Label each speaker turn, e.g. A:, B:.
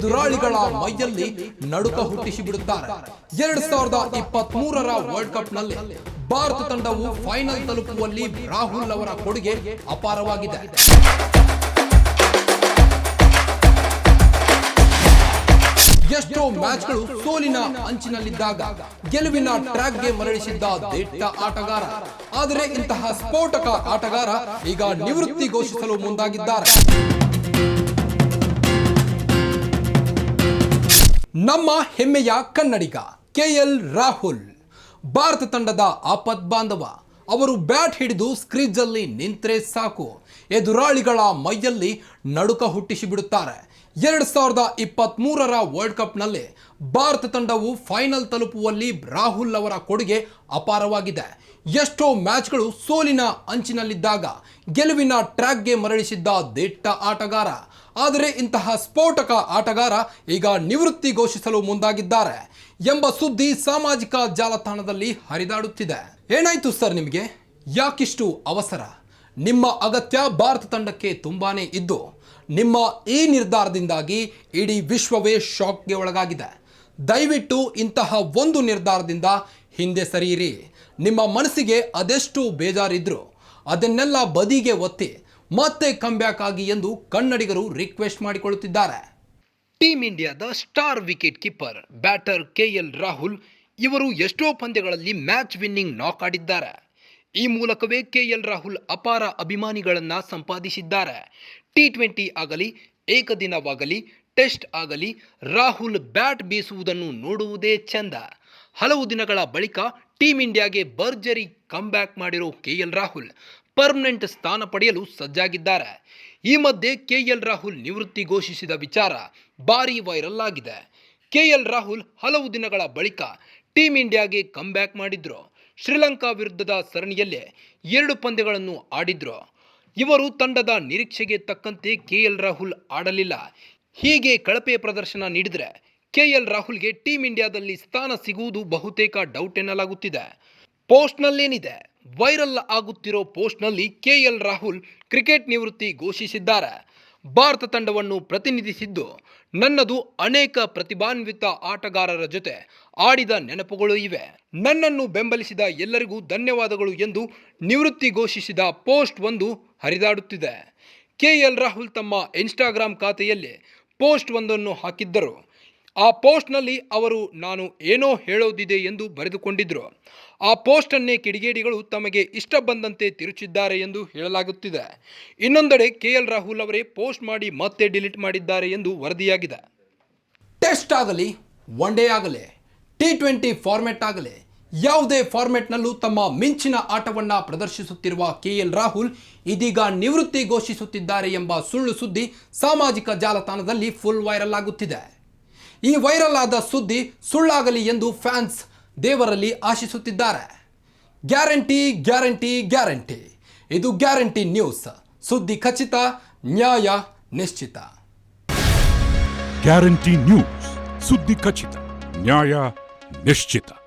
A: ಎದುರಾಳಿಗಳ ಮೈಯಲ್ಲಿ ನಡುಕ ಹುಟ್ಟಿಸಿ ಬಿಡುತ್ತಾರೆ. ಎರಡ್ ಸಾವಿರದ ಇಪ್ಪತ್ತ್ ಮೂರರ ವರ್ಲ್ಡ್ ಕಪ್ನಲ್ಲಿ ಭಾರತ ತಂಡವು ಫೈನಲ್ ತಲುಪುವಲ್ಲಿ ರಾಹುಲ್ ಅವರ ಕೊಡುಗೆ ಅಪಾರವಾಗಿದೆ. ಎಷ್ಟೋ ಮ್ಯಾಚ್ಗಳು ಸೋಲಿನ ಅಂಚಿನಲ್ಲಿದ್ದಾಗ ಗೆಲುವಿನ ಟ್ರ್ಯಾಕ್ಗೆ ಮರಳಿಸಿದ್ದ ದಿಟ್ಟ ಆಟಗಾರ. ಆದರೆ ಇಂತಹ ಸ್ಫೋಟಕ ಆಟಗಾರ ಈಗ ನಿವೃತ್ತಿ ಘೋಷಿಸಲು ಮುಂದಾಗಿದ್ದಾರೆ. ನಮ್ಮ ಹೆಮ್ಮೆಯ ಕನ್ನಡಿಗ ಕೆ ಎಲ್ ರಾಹುಲ್. ಭಾರತ ತಂಡದ ಆಪತ್ ಬಾಂಧವ. ಅವರು ಬ್ಯಾಟ್ ಹಿಡಿದು ಸ್ಕ್ರೀಜಲ್ಲಿ ನಿಂತರೆ ಸಾಕು. ಎದುರಾಳಿಗಳ ಮೈಯಲ್ಲಿ ನಡುಕ ಹುಟ್ಟಿಸಿ ಬಿಡುತ್ತಾರೆ ಎರಡು ಸಾವಿರದ ಇಪ್ಪತ್ತ್ಮೂರರ ವರ್ಲ್ಡ್ ಕಪ್ನಲ್ಲಿ ಭಾರತ ತಂಡವು ಫೈನಲ್ ತಲುಪುವಲ್ಲಿ ರಾಹುಲ್ ಅವರ ಕೊಡುಗೆ ಅಪಾರವಾಗಿದೆ. ಎಷ್ಟೋ ಮ್ಯಾಚ್ಗಳು ಸೋಲಿನ ಅಂಚಿನಲ್ಲಿದ್ದಾಗ ಗೆಲುವಿನ ಟ್ರ್ಯಾಕ್ಗೆ ಮರಳಿಸಿದ್ದ ದಿಟ್ಟ ಆಟಗಾರ. ಆದರೆ ಇಂತಹ ಸ್ಫೋಟಕ ಆಟಗಾರ ಈಗ ನಿವೃತ್ತಿ ಘೋಷಿಸಲು ಮುಂದಾಗಿದ್ದಾರೆ ಎಂಬ ಸುದ್ದಿ ಸಾಮಾಜಿಕ ಜಾಲತಾಣದಲ್ಲಿ ಹರಿದಾಡುತ್ತಿದೆ. ಏನಾಯ್ತು ಸರ್ ನಿಮಗೆ? ಯಾಕಿಷ್ಟು ಅವಸರ? ನಿಮ್ಮ ಅಗತ್ಯ ಭಾರತ ತಂಡಕ್ಕೆ ತುಂಬಾನೇ ಇದ್ದು, ನಿಮ್ಮ ಈ ನಿರ್ಧಾರದಿಂದಾಗಿ ಇಡೀ ವಿಶ್ವವೇ ಶಾಕ್ಗೆ ಒಳಗಾಗಿದೆ. ದಯವಿಟ್ಟು ಇಂತಹ ಒಂದು ನಿರ್ಧಾರದಿಂದ ಹಿಂದೆ ಸರಿಯಿರಿ. ನಿಮ್ಮ ಮನಸ್ಸಿಗೆ ಅದೆಷ್ಟು ಬೇಜಾರಿದ್ರು ಅದನ್ನೆಲ್ಲ ಬದಿಗೆ ಒತ್ತಿ ಮತ್ತೆ ಕಂಬ್ಯಾಕ್ ಆಗಿ ಎಂದು ಕನ್ನಡಿಗರು ರಿಕ್ವೆಸ್ಟ್ ಮಾಡಿಕೊಳ್ಳುತ್ತಿದ್ದಾರೆ. ಟೀಮ್ ಇಂಡಿಯಾದ star wicket keeper, batter K L Rahul ಇವರು ಎಷ್ಟೋ ಪಂದ್ಯಗಳಲ್ಲಿ ಮ್ಯಾಚ್ ವಿನ್ನಿಂಗ್ ನಾಕ್ ಆಡಿದ್ದಾರೆ. ಈ ಮೂಲಕವೇ ಕೆಎಲ್ ರಾಹುಲ್ ಅಪಾರ ಅಭಿಮಾನಿಗಳನ್ನು ಸಂಪಾದಿಸಿದ್ದಾರೆ. ಟಿ ಟ್ವೆಂಟಿ ಆಗಲಿ, ಏಕದಿನವಾಗಲಿ, ಟೆಸ್ಟ್ ಆಗಲಿ, ರಾಹುಲ್ ಬ್ಯಾಟ್ ಬೀಸುವುದನ್ನು ನೋಡುವುದೇ ಚೆಂದ. ಹಲವು ದಿನಗಳ ಬಳಿಕ ಟೀಮ್ ಇಂಡಿಯಾಗೆ ಭರ್ಜರಿ ಕಮ್ಬ್ಯಾಕ್ ಮಾಡಿರೋ ಕೆಎಲ್ ರಾಹುಲ್ ಪರ್ಮನೆಂಟ್ ಸ್ಥಾನ ಪಡೆಯಲು ಸಜ್ಜಾಗಿದ್ದಾರೆ. ಈ ಮಧ್ಯೆ ಕೆಎಲ್ ರಾಹುಲ್ ನಿವೃತ್ತಿ ಘೋಷಿಸಿದ ವಿಚಾರ ಭಾರೀ ವೈರಲ್ ಆಗಿದೆ. ಕೆಎಲ್ ರಾಹುಲ್ ಹಲವು ದಿನಗಳ ಬಳಿಕ ಟೀಮ್ ಇಂಡಿಯಾಗೆ ಕಮ್ಬ್ಯಾಕ್ ಮಾಡಿದ್ರು. ಶ್ರೀಲಂಕಾ ವಿರುದ್ಧದ ಸರಣಿಯಲ್ಲೇ ಎರಡು ಪಂದ್ಯಗಳನ್ನು ಆಡಿದ್ರು. ಇವರು ತಂಡದ ನಿರೀಕ್ಷೆಗೆ ತಕ್ಕಂತೆ ಕೆ ಎಲ್ ರಾಹುಲ್ ಆಡಲಿಲ್ಲ. ಹೀಗೆ ಕಳಪೆ ಪ್ರದರ್ಶನ ನೀಡಿದರೆ ಕೆಎಲ್ ರಾಹುಲ್ಗೆ ಟೀಮ್ ಇಂಡಿಯಾದಲ್ಲಿ ಸ್ಥಾನ ಸಿಗುವುದು ಬಹುತೇಕ ಡೌಟ್ ಎನ್ನಲಾಗುತ್ತಿದೆ. ಪೋಸ್ಟ್ನಲ್ಲೇನಿದೆ? ವೈರಲ್ ಆಗುತ್ತಿರೋ ಪೋಸ್ಟ್ನಲ್ಲಿ ಕೆಎಲ್ ರಾಹುಲ್ ಕ್ರಿಕೆಟ್ ನಿವೃತ್ತಿ ಘೋಷಿಸಿದ್ದಾರೆ. ಭಾರತ ತಂಡವನ್ನು ಪ್ರತಿನಿಧಿಸಿದ್ದು, ನನ್ನದು ಅನೇಕ ಪ್ರತಿಭಾನ್ವಿತ ಆಟಗಾರರ ಜೊತೆ ಆಡಿದ ನೆನಪುಗಳು ಇವೆ. ನನ್ನನ್ನು ಬೆಂಬಲಿಸಿದ ಎಲ್ಲರಿಗೂ ಧನ್ಯವಾದಗಳು ಎಂದು ನಿವೃತ್ತಿ ಘೋಷಿಸಿದ ಪೋಸ್ಟ್ ಒಂದು ಹರಿದಾಡುತ್ತಿದೆ. ಕೆಎಲ್ ರಾಹುಲ್ ತಮ್ಮ ಇನ್ಸ್ಟಾಗ್ರಾಂ ಖಾತೆಯಲ್ಲಿ ಪೋಸ್ಟ್ ಒಂದನ್ನು ಹಾಕಿದ್ದರು. ಆ ಪೋಸ್ಟ್ನಲ್ಲಿ ಅವರು, ನಾನು ಏನೋ ಹೇಳೋದಿದೆ ಎಂದು ಬರೆದುಕೊಂಡಿದ್ದರು ಆ ಪೋಸ್ಟನ್ನೇ ಕಿಡಿಗೇಡಿಗಳು ತಮಗೆ ಇಷ್ಟ ಬಂದಂತೆ ತಿರುಚಿದ್ದಾರೆ ಎಂದು ಹೇಳಲಾಗುತ್ತಿದೆ. ಇನ್ನೊಂದೆಡೆ ಕೆ ಎಲ್ ರಾಹುಲ್ ಅವರೇ ಪೋಸ್ಟ್ ಮಾಡಿ ಮತ್ತೆ ಡಿಲೀಟ್ ಮಾಡಿದ್ದಾರೆ ಎಂದು ವರದಿಯಾಗಿದೆ. ಟೆಸ್ಟ್ ಆಗಲಿ, ಒನ್ ಡೇ ಆಗಲಿ, ಟಿ ಟ್ವೆಂಟಿ ಫಾರ್ಮೆಟ್ ಆಗಲಿ, ಯಾವುದೇ ಫಾರ್ಮೆಟ್ನಲ್ಲೂ ತಮ್ಮ ಮಿಂಚಿನ ಆಟವನ್ನು ಪ್ರದರ್ಶಿಸುತ್ತಿರುವ ಕೆ ಎಲ್ ರಾಹುಲ್ ಇದೀಗ ನಿವೃತ್ತಿ ಘೋಷಿಸುತ್ತಿದ್ದಾರೆ ಎಂಬ ಸುಳ್ಳು ಸುದ್ದಿ ಸಾಮಾಜಿಕ ಜಾಲತಾಣದಲ್ಲಿ ಫುಲ್ ವೈರಲ್ ಆಗುತ್ತಿದೆ. ಈ ವೈರಲ್ ಆದ ಸುದ್ದಿ ಸುಳ್ಳಾಗಲಿ ಎಂದು ಫ್ಯಾನ್ಸ್ ದೇವರಲ್ಲಿ ಆಶಿಸುತ್ತಿದ್ದಾರೆ. Guarantee guarantee guarantee. ಇದು ಗ್ಯಾರಂಟಿ ನ್ಯೂಸ್. ಸುದ್ದಿ ಖಚಿತ, ನ್ಯಾಯ ನಿಶ್ಚಿತ.
B: Guarantee news. ಸುದ್ದಿ ಖಚಿತ, ನ್ಯಾಯ ನಿಶ್ಚಿತ.